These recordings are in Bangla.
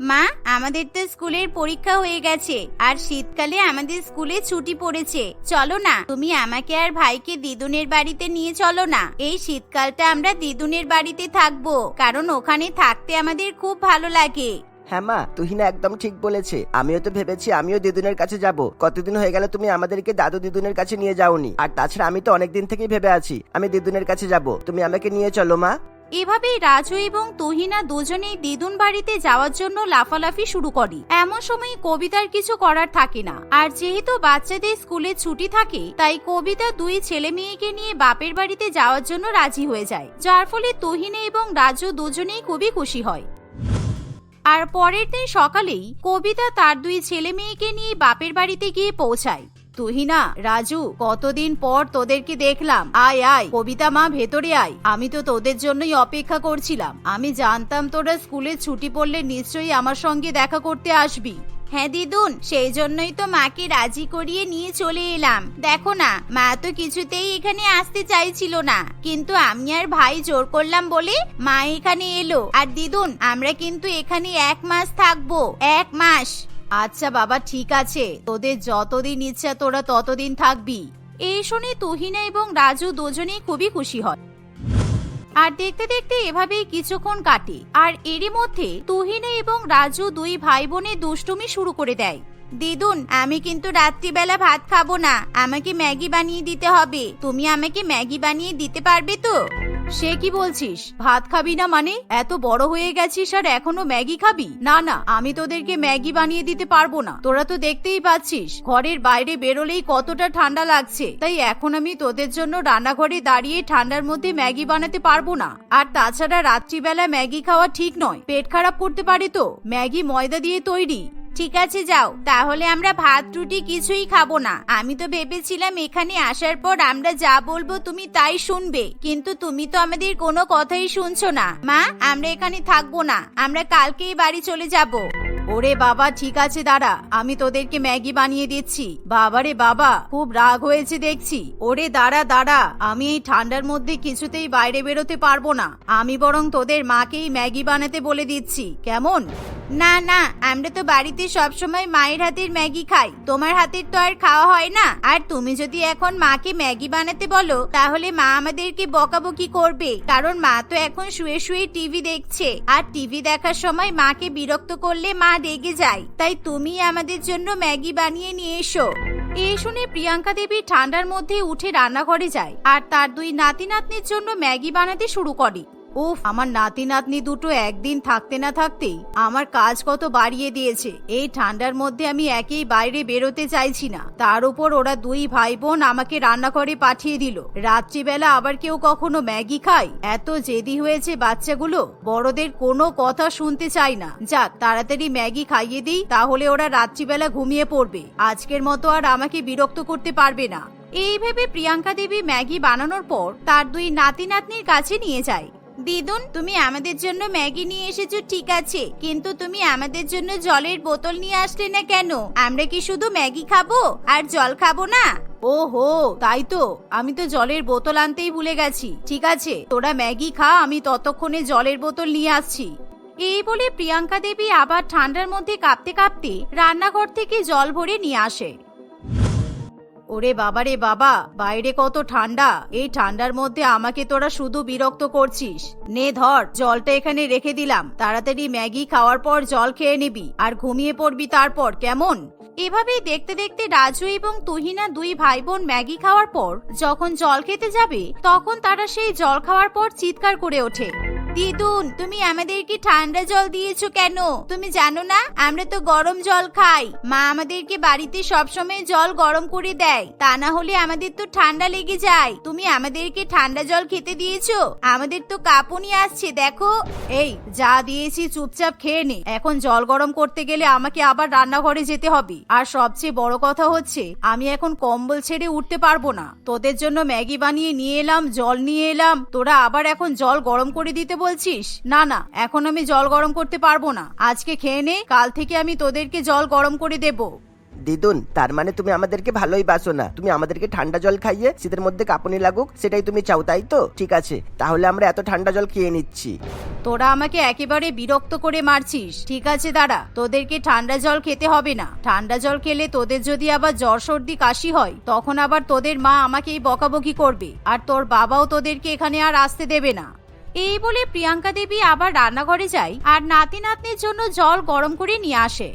মা, আমাদের তো স্কুলের পরীক্ষা হয়ে গেছে, আর শীতকালে আমাদের স্কুলে ছুটি পড়েছে। চলো না, তুমি আমাকে আর ভাইকে দিদুনের বাড়িতে নিয়ে চলো না। এই শীতকালটা আমরা দিদুনের বাড়িতে থাকব, কারণ ওখানে থাকতে আমাদের খুব ভালো লাগে। হ্যাঁ মা, তুহিনা একদম ঠিক বলেছে। আমিও তো ভেবেছি আমিও দিদুনের কাছে যাব। কতদিন হয়ে গেল তুমি আমাদেরকে দাদু দিদুনের কাছে নিয়ে যাওনি? আর তাছাড়া আমি তো অনেকদিন থেকেই ভেবে আছি, আমি দিদুনের কাছে যাব। তুমি আমাকে নিয়ে চলো মা। এভাবেই রাজু এবং তুহিনা দুজনেই দিদুন বাড়িতে যাওয়ার জন্য লাফালাফি শুরু করে। এমন সময় কবিতার কিছু করার থাকে না। আর যেহেতু বাচ্চাদের স্কুলে ছুটি থাকে, তাই কবিতা দুই ছেলে মেয়েকে নিয়ে বাপের বাড়িতে যাওয়ার জন্য রাজি হয়ে যায়। যার ফলে তুহিনা এবং রাজু দুজনেই খুবই খুশি হয়। আর পরের দিন সকালেই কবিতা তার দুই ছেলে মেয়েকে নিয়ে বাপের বাড়িতে গিয়ে পৌঁছায়। তুহিনা রাজু, কতদিন পর তোদেরকে দেখলাম। আয় আয়, কবিতা মা, ভেতরে আয়। আমি তো তোদের জন্যই অপেক্ষা করছিলাম। আমি জানতাম তোরা স্কুলে ছুটি পড়লে নিশ্চয়ই আমার সঙ্গে দেখা করতে আসবি। হ্যাঁ দিদুন, সেই জন্যই তো মাকে রাজি করিয়ে নিয়ে চলে এলাম। দেখো না, মা তো কিছুতেই এখানে আসতে চাইছিল না। কিন্তু আমি আর ভাই জোর করলাম বলে মা এখানে এলো। আর দিদুন, আমরা কিন্তু এখানে এক মাস থাকব। এক মাস। আচ্ছা বাবা, ঠিক আছে। তোদের যতদিন ইচ্ছা, তোরা ততদিন থাকবি। এই শুনে তুহিনা এবং রাজু দুজনেই খুবই খুশি হয়। আর দেখতে দেখতে এভাবেই কিছুক্ষণ কাটে। আর এরই মধ্যে তুহিনা এবং রাজু দুই ভাই বোনে দুষ্টুমি শুরু করে দেয়। দিদুন, আমি কিন্তু রাত্রিবেলা ভাত খাব না। আমাকে ম্যাগি বানিয়ে দিতে হবে। তুমি আমাকে ম্যাগি বানিয়ে দিতে পারবে তো? সে কি বলছিস? ভাত খাবি না মানে? এত বড় হয়ে গেছিস আর এখনও ম্যাগি খাবি? না না, আমি তোদেরকে ম্যাগি বানিয়ে দিতে পারব না। তোরা তো দেখতেই পাচ্ছিস, ঘরের বাইরে বেরোলেই কতটা ঠান্ডা লাগছে। তাই এখন আমি তোদের জন্য রান্নাঘরে দাঁড়িয়ে ঠান্ডার মধ্যে ম্যাগি বানাতে পারব না। আর তাছাড়া রাত্রিবেলা ম্যাগি খাওয়া ঠিক নয়। পেট খারাপ করতে পারে তো? ম্যাগি ময়দা দিয়ে তৈরি। ঠিক আছে, যাও। তাহলে আমরা ভাত, রুটি কিছুই খাব না। আমি তো ভেবেছিলাম এখানে আসার পর আমরা যা বলব তুমি তাই শুনবে। কিন্তু তুমি তো আমাদের কোনো কথাই শুনছো না। মা, আমরা এখানে থাকব না। আমরা কালকেই বাড়ি চলে যাব। ওরে বাবা, ঠিক আছে, দাঁড়া। আমি তোদেরকে ম্যাগি বানিয়ে দিচ্ছি। বাবারে বাবা, খুব রাগ হয়েছে দেখছি। ওরে দাঁড়া দাঁড়া। আমি এই ঠান্ডার মধ্যে কিছুতেই বাইরে বেরোতে পারব না। আমি বরং তোদের মাকেই ম্যাগি বানাতে বলে দিচ্ছি। কেমন? না না, আমরা তো বাড়িতে সবসময় মায়ের হাতের ম্যাগি খাই। তোমার হাতের তো আর খাওয়া হয় না। আর তুমি যদি এখন মাকে ম্যাগি বানাতে বলো, তাহলে মা আমাদেরকে বকাবকি করবে। কারণ মা তো এখন শুয়ে শুয়ে টিভি দেখছে। আর টিভি দেখার সময় মাকে বিরক্ত করলে মা রেগে যায়। তাই তুমি আমাদের জন্য ম্যাগি বানিয়ে নিয়ে এসো। এই শুনে প্রিয়াঙ্কা দেবী ঠান্ডার মধ্যে উঠে রান্নাঘরে যায়। আর তার দুই নাতি নাতনির জন্য ম্যাগি বানাতে শুরু করে। উফ, আমার নাতি নাতনি দুটো একদিন থাকতে না থাকতেই আমার কাজ কত বাড়িয়ে দিয়েছে। এই ঠান্ডার মধ্যে আমি একেই বাইরে বেরোতে চাইছি না। তার উপর ওরা দুই ভাই বোন আমাকে রান্নাঘরে পাঠিয়ে দিল। রাত্রিবেলা আবার কেউ কখনো ম্যাগি খায়? এত জেদি হয়েছে বাচ্চাগুলো। বড়দের কোনো কথা শুনতে চায় না। যাক, তাড়াতাড়ি ম্যাগি খাইয়ে দিই, তাহলে ওরা রাত্রিবেলা ঘুমিয়ে পড়বে। আজকের মতো আর আমাকে বিরক্ত করতে পারবে না। এই ভেবে প্রিয়াঙ্কা দেবী ম্যাগি বানানোর পর তার দুই নাতি নাতনির কাছে নিয়ে যায়। দিদুন তুমি আমাদের জন্য ম্যাগি নিয়ে এসেছ ঠিক আছে কিন্তু তুমি আমাদের জন্য জলের বোতল নিয়ে আসলে না কেন? আমরা কি শুধু ম্যাগি খাব আর জল খাব না? ও হো তাই তো আমি তো জলের বোতল আনতেই ভুলে গেছি ঠিক আছে তোরা ম্যাগি খা আমি ততক্ষণে জলের বোতল নিয়ে আসছি। এই বলে প্রিয়াঙ্কা দেবী আবার ঠান্ডার মধ্যে কাঁপতে কাঁপতে রান্নাঘর থেকে জল ভরে নিয়ে আসে। ওরে বাবারে বাবা, বাইরে কত ঠান্ডা। এই ঠান্ডার মধ্যে আমাকে তোরা শুধু বিরক্ত করছিস। নে ধর, জলটা এখানে রেখে দিলাম। তাড়াতাড়ি ম্যাগি খাওয়ার পর জল খেয়ে নিবি, আর ঘুমিয়ে পড়বি তারপর, কেমন? এভাবেই দেখতে দেখতে রাজু এবং তুহিনা দুই ভাই বোন ম্যাগি খাওয়ার পর, যখন জল খেতে যাবে, তখন তারা সেই জল খাওয়ার পর চিৎকার করে ওঠে। দিদুন, তুমি আমাদেরকে ঠান্ডা জল দিয়েছ কেন? তুমি জানো না, আমরা তো গরম জল খাই। মা আমাদেরকে বাড়িতে সবসময় জল গরম করে দেয়। তা না হলে আমাদের তো ঠান্ডা লেগে যায়। তুমি আমাদেরকে ঠান্ডা জল খেতে দিয়েছ? আমাদের তো কাঁপুনি আসছে, দেখো। এই, যা দিয়েছি চুপচাপ খেয়ে নে। এখন জল গরম করতে গেলে আমাকে আবার রান্নাঘরে যেতে হবে। আর সবচেয়ে বড় কথা হচ্ছে, আমি এখন কম্বল ছেড়ে উঠতে পারব না। তোদের জন্য ম্যাগি বানিয়ে নিয়ে এলাম, জল নিয়ে এলাম। তোরা আবার এখন জল গরম করে দিতে বলছিস? না না এখন আমি জল গরম করতে পারব না। আজকে খেয়ে নে কাল থেকে আমি তোদেরকে জল গরম করে দেব। দিদুন তার মানে তুমি আমাদেরকে ভালোই বাসো না। তুমি আমাদেরকে ঠান্ডা জল খাইয়ে শীতের মধ্যে কাঁপুনি লাগুক সেটাই তুমি চাও তাই তো? ঠিক আছে তাহলে আমরা এত ঠান্ডা জল খেয়ে নিচ্ছি। তোরা আমাকে একেবারে বিরক্ত করে মারছিস। ঠিক আছে দাঁড়া তোদেরকে ঠান্ডা জল খেতে হবে না। ঠান্ডা জল খেলে তোদের যদি আবার জ্বর সর্দি কাশি হয় তখন আবার তোদের মা আমাকেই বকাবকি করবে। আর তোর বাবাও তোদেরকে এখানে আর আসতে দেবে না। এই বলে প্রিয়াঙ্কা দেবী আবার রান্নাঘরে যায় আর নাতি নাতনির জন্য জল গরম করে নিয়ে আসে।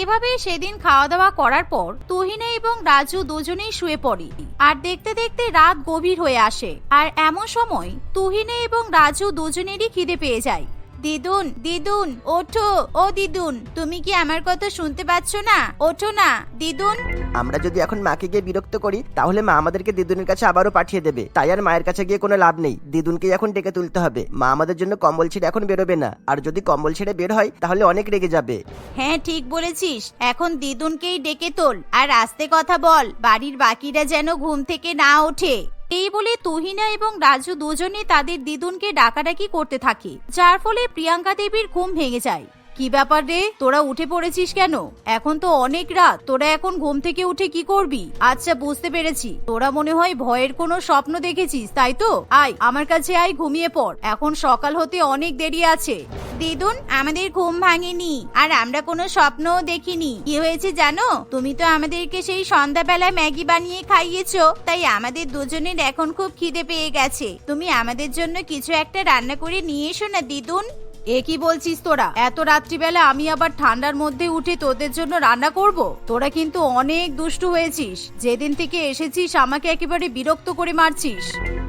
এভাবে সেদিন খাওয়া দাওয়া করার পর তুহিনা এবং রাজু দুজনেই শুয়ে পড়ে আর দেখতে দেখতে রাত গভীর হয়ে আসে। আর এমন সময় তুহিনা এবং রাজু দুজনেরই খিদে পেয়ে যায়। দিদুন দিদুন ওঠো ও দিদুন তুমি কি আমার কথা শুনতে পাচ্ছ না? ওঠো না দিদুন। আমরা যদি এখন মাকে গিয়ে বিরক্ত করি তাহলে মা আমাদেরকে দিদুনের কাছে আবারও পাঠিয়ে দেবে। তাই আর মায়ের কাছে গিয়ে কোনো লাভ নেই। দিদুনকে এখন ডেকে তুলতে হবে। মা আমাদের জন্য কম্বল ছেড়ে এখন বেরোবে না। আর যদি কম্বল ছেড়ে বের হয় তাহলে অনেক রেগে যাবে। হ্যাঁ ঠিক বলেছিস। এখন দিদুনকেই ডেকে তোল। আর আস্তে কথা বল বাড়ির বাকিরা যেন ঘুম থেকে না ওঠে। এই বলে তুহিনা এবং রাজু দুজনে তাদের দিদুনকে ডাকাডাকি করতে থাকে, যার ফলে প্রিয়াঙ্কা দেবীর ঘুম ভেঙে যায়। কি ব্যাপার রে? তোরা উঠে পড়েছিস কেন? এখন তো অনেক রাত। তোরা এখন ঘুম থেকে উঠে কি করবি? আচ্ছা বুঝতে পেরেছি। তোরা মনে হয় ভয়ের কোনো স্বপ্ন দেখেছিস, তাই তো? আয়, আমার কাছে আয়, ঘুমিয়ে পড়। এখন সকাল হতে অনেক দেরি আছে। দিদুন, আমাদের ঘুম ভাঙেনি। আর আমরা কোনো স্বপ্নও দেখিনি। কি হয়েছে জানো? তুমি তো আমাদেরকে সেই সন্ধ্যাবেলা ম্যাগি বানিয়ে খাইয়েছো। তাই আমাদের দুজনের এখন খুব খিদে পেয়ে গেছে। তুমি আমাদের জন্য কিছু একটা রান্না করে নিয়ে এসো না, দিদুন। এ কি বলছিস তোরা? এত রাত্রিবেলা আমি আবার ঠান্ডার মধ্যে উঠে তোদের জন্য রান্না করব? তোরা কিন্তু অনেক দুষ্টু হয়েছিস। যেদিন থেকে এসেছিস, আমাকে একেবারে বিরক্ত করে মারছিস।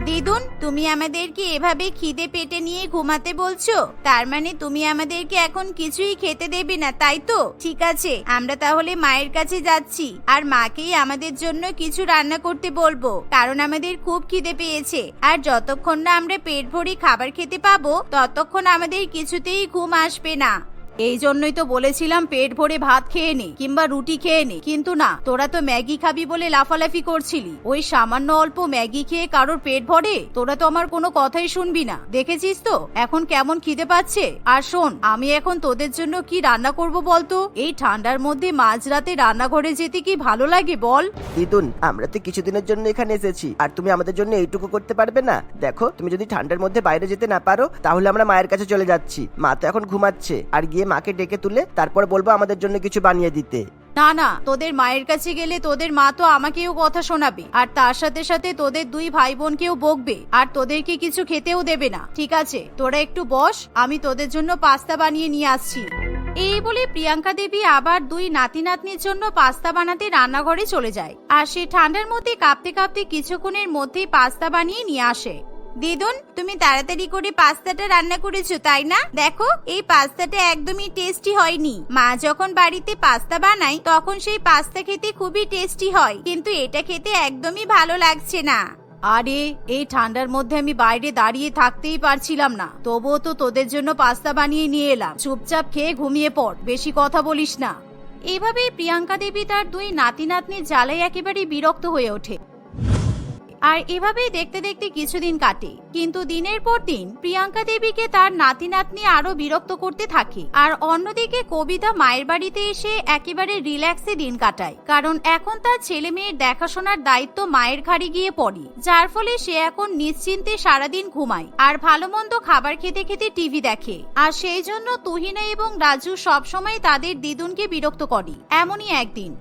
দিদুন, তুমি আমাদেরকে এভাবে খিদে পেটে নিয়ে ঘুমাতে বলছো? তার মানে তুমি আমাদেরকে এখন কিছুই খেতে দেবে না, তাই তো? ঠিক আছে, আমরা তাহলে মায়ের কাছে যাচ্ছি। আর মাকেই আমাদের জন্য কিছু রান্না করতে বলব, কারণ আমাদের খুব খিদে পেয়েছে। আর যতক্ষণ না আমরা পেট ভরি খাবার খেতে পাবো, ততক্ষণ আমাদের কিছুতেই ঘুম আসবে না। এই জন্যই তো বলেছিলাম পেট ভরে ভাত খেয়ে নে কিংবা রুটি খেয়ে নে। কিন্তু না, তোরা তো ম্যাগি খাবি বলে লাফালাফি করছিলি। ওই সামান্য অল্প ম্যাগি খেয়ে কারোর পেট ভরে? তোরা তো আমার কোনো কথাই শুনবি না। দেখেছিস তো? এখন কেমন খিদে পাচ্ছে? আর শোন, আমি এখন তোদের জন্য কি রান্না করব বলতো? এই ঠান্ডার মধ্যে মাঝরাতে রান্নাঘরে যেতে কি ভালো লাগে বল? দিদুন আমরা তো কিছুদিনের জন্য এখানে এসেছি, আর তুমি আমাদের জন্য এইটুকু করতে পারবে না। দেখো, তুমি যদি ঠান্ডার মধ্যে বাইরে যেতে না পারো, তাহলে আমরা মায়ের কাছে চলে যাচ্ছি। মা তো এখন ঘুমাচ্ছে, আর গিয়ে মাকে ডেকে তুলে তারপর বলব আমাদের জন্য কিছু বানিয়ে দিতে। না না, তোদের মায়ের কাছে গেলে তোদের মা তো আমাকেও কথা শোনাবে, আর তার সাথে সাথে তোদের দুই ভাই বোনকেও বকবে, আর তোদেরকে কিছু খেতেও দেবে না, ঠিক আছে? তোরা একটু বস, আমি তোদের জন্য পাস্তা বানিয়ে নিয়ে আসছি। এই বলে প্রিয়াঙ্কা দেবী আবার দুই নাতি নাতনির জন্য পাস্তা বানাতে রান্নাঘরে চলে যায়, আর সে ঠান্ডার মধ্যে কাঁপতে কাঁপতে কিছুক্ষণের মধ্যেই পাস্তা বানিয়ে নিয়ে আসে। দিদুন তুমি তাড়াতাড়ি করে পাস্তাটা রান্না করেছ তাই না? দেখো এই পাস্তাটা একদমই টেস্টি হয়নি। মা যখন বাড়িতে পাস্তা বানায় তখন সেই পাস্তা খেতে খুবই টেস্টি হয় কিন্তু এটা খেতে একদমই ভালো লাগছে না। আরে এই ঠান্ডার মধ্যে আমি বাইরে দাঁড়িয়ে থাকতেই পারছিলাম না। তবুও তো তোদের জন্য পাস্তা বানিয়ে নিয়ে এলাম। চুপচাপ খেয়ে ঘুমিয়ে পড় বেশি কথা বলিস না। এভাবেই প্রিয়াঙ্কা দেবী তার দুই নাতি নাতনির জ্বালায় একেবারে বিরক্ত হয়ে ওঠে। আর এভাবেই দেখতে দেখতে কিছুদিন কাটে। কিন্তু দিনের পর দিন প্রিয়াঙ্কা দেবীকে তার নাতি নাতনি আরও বিরক্ত করতে থাকে। আর অন্যদিকে কবিতা মায়ের বাড়িতে এসে একেবারে রিল্যাক্সে দিন কাটায়। কারণ এখন তার ছেলে মেয়ের দেখাশোনার দায়িত্ব মায়ের ঘাড়ে গিয়ে পড়ে। যার ফলে সে এখন নিশ্চিন্তে সারাদিন ঘুমায় আর ভালো মন্দ খাবার খেতে খেতে টিভি দেখে। আর সেই জন্য তুহিনা এবং রাজু সবসময় তাদের দিদুনকে বিরক্ত করে। এমনই একদিন।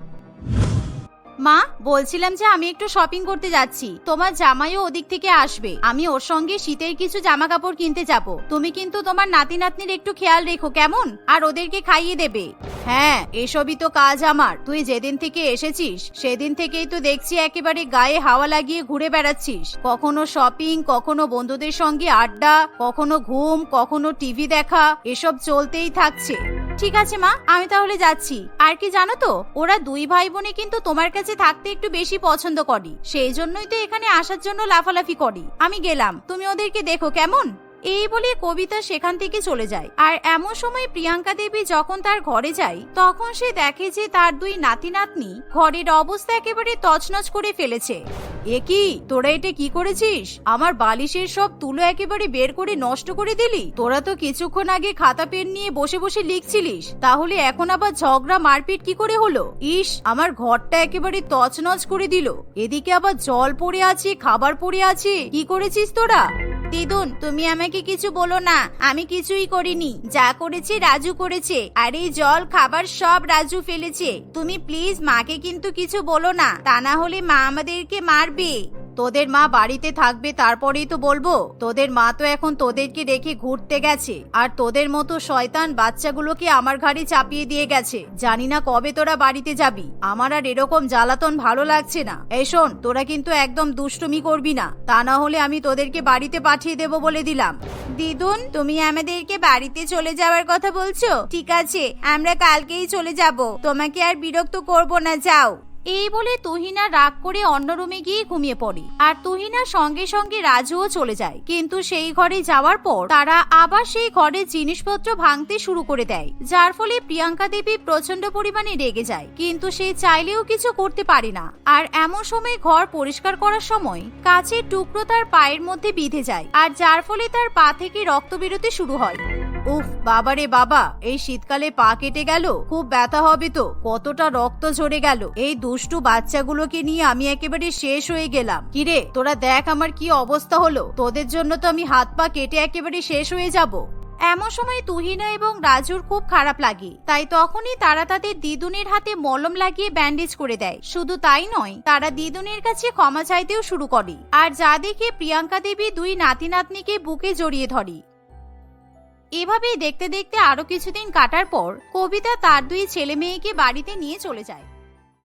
মা, বলছিলাম যে আমি একটু শপিং করতে যাচ্ছি। তোমার জামাইও ওদিক থেকে আসবে। আমি ওর সঙ্গে শীতের কিছু জামা কাপড় কিনতে যাব। তুমি কিন্তু তোমার নাতি নাতনির একটু খেয়াল রেখো, কেমন? আর ওদেরকে খাইয়ে দেবে। হ্যাঁ এসবই তো কাজ আমার। তুই যেদিন থেকে এসেছিস, সেদিন থেকেই তো দেখছি একেবারে গায়ে হাওয়া লাগিয়ে ঘুরে বেড়াচ্ছিস। কখনো শপিং কখনো বন্ধুদের সঙ্গে আড্ডা, কখনো ঘুম, কখনো টিভি দেখা, এসব চলতেই থাকছে। ঠিক আছে মা, আমি তাহলে যাচ্ছি। আর কি জানো তো, ওরা দুই ভাই বোনে কিন্তু তোমার কাছে থাকতে একটু বেশি পছন্দ করি। সেই জন্যই তো এখানে আসার জন্য লাফালাফি করি। আমি গেলাম। তুমি ওদেরকে দেখো, কেমন? এই বলে কবিতা সেখান থেকে চলে যায়। আর এমন সময় প্রিয়াঙ্কা দেবী যখন তার ঘরে যায়, তখন সে দেখে যে তার দুই নাতি নাতনি ঘরের অবস্থা একেবারে তছনছ করে ফেলেছে। এ কি? তোরা এটা কি করেছিস? আমার বালিশের সব তুলো একেবারে বের করে নষ্ট করে দিলি? তোরা তো কিছুক্ষণ আগে খাতা পেন নিয়ে বসে বসে লিখছিলিস। তাহলে এখন আবার ঝগড়া মারপিট কি করে হলো? ইস, আমার ঘরটা একেবারে তছনছ করে দিল। এদিকে আবার জল পড়ে আছে, খাবার পড়ে আছে। কি করেছিস তোরা? দিদুন, তুমি আমাকে কিছু বলো না। আমি কিছুই করিনি। যা করেছে রাজু করেছে। আর এই জল, খাবার সব রাজু ফেলেছে। তুমি প্লিজ মাকে কিন্তু কিছু বলো না। তা না হলে মা আমাদেরকে মারবে। তোদের মা বাড়িতে থাকবে, তারপরেই তো বলব। তোদের মা তো এখন তোদেরকে রেখে ঘুরতে গেছে। আর তোদের মতো শয়তান বাচ্চাগুলোকে আমার ঘাড়ে চাপিয়ে দিয়ে গেছে। জানি না কবে তোরা বাড়িতে যাবি। আমার আর এরকম জ্বালাতন ভালো লাগছে না। এই শোন, তোরা কিন্তু একদম দুষ্টুমি করবি না। তা না হলে আমি তোদেরকে বাড়িতে পাঠিয়ে দেব বলে দিলাম। দিদুন, তুমি আমাদেরকে বাড়িতে চলে যাওয়ার কথা বলছো? ঠিক আছে, আমরা কালকেই চলে যাব। তোমাকে আর বিরক্ত করব না, যাও। এই বলে তুহিনা রাগ করে অন্য রুমে গিয়ে ঘুমিয়ে পড়ে। আর তুহিনার সঙ্গে সঙ্গে রাজুও চলে যায়। কিন্তু সেই ঘরে যাওয়ার পর তারা আবার সেই ঘরের জিনিসপত্র ভাঙতে শুরু করে দেয়। যার ফলে প্রিয়াঙ্কা দেবী প্রচণ্ড পরিমাণে রেগে যায়। কিন্তু সে চাইলেও কিছু করতে পারে না। আর এমন সময় ঘর পরিষ্কার করার সময় কাছের টুকরো তার পায়ের মধ্যে বিঁধে যায়। আর যার ফলে তার পা থেকে রক্ত বেরোতে শুরু হয়। উফ, বাবারে বাবা, এই শীতকালে পা কেটে গেল? খুব ব্যথা হবে তো, কতটা রক্ত ঝরে গেল? এই দুষ্টু বাচ্চাগুলোকে নিয়ে আমি একেবারে শেষ হয়ে গেলাম। কিরে, তোরা দেখ আমার কি অবস্থা হলো। তোদের জন্য তো আমি হাত পা কেটে একেবারে শেষ হয়ে যাব। এমন সময় তুহিনা এবং রাজুর খুব খারাপ লাগে। তাই তখনই তারা তাদের দিদুনের হাতে মলম লাগিয়ে ব্যান্ডেজ করে দেয়। শুধু তাই নয়, তারা দিদুনের কাছে ক্ষমা চাইতেও শুরু করে। আর যা দেখে প্রিয়াঙ্কা দেবী দুই নাতি নাতনিকে বুকে জড়িয়ে ধরে। এভাবেই দেখতে দেখতে আরও কিছুদিন কাটার পর কবিতা তার দুই ছেলে মেয়েকে বাড়িতে নিয়ে চলে যায়।